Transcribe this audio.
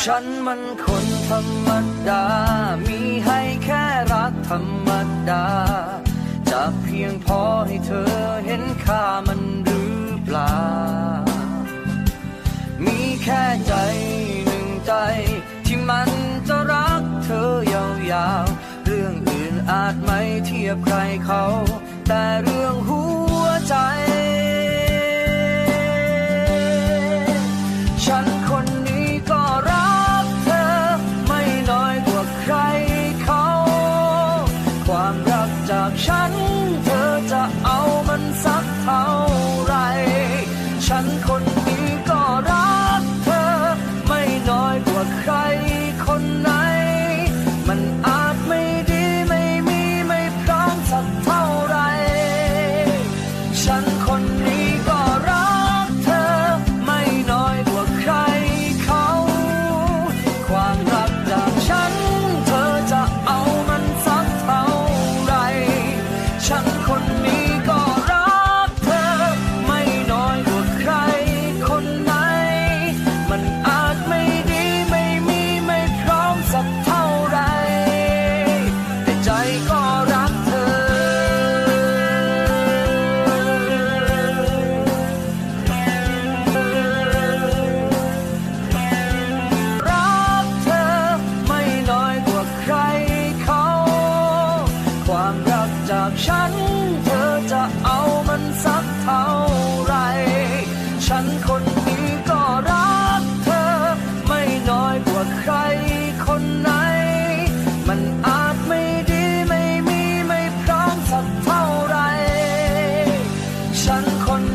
ฉันมันคนธรรมดา มีให้แค่รักธรรมดา จะเพียงพอให้เธอเห็นค่ามันหรือเปล่า มีแค่ใจหนึ่งใจ ที่มันจะรักเธอยาวๆ เรื่องอื่นอาจไม่เทียบใครเขา แต่เรื่อง เธอจะเอามันสักเท่าไร ฉันคนนี้ จากฉัน เธอจะเอามันสักเท่าไร ฉันคนนี้ก็รักเธอ ไม่น้อยกว่าใครคนไหน มันอาจไม่ดีไม่มีไม่พร้อมสักเท่าไร ฉันคน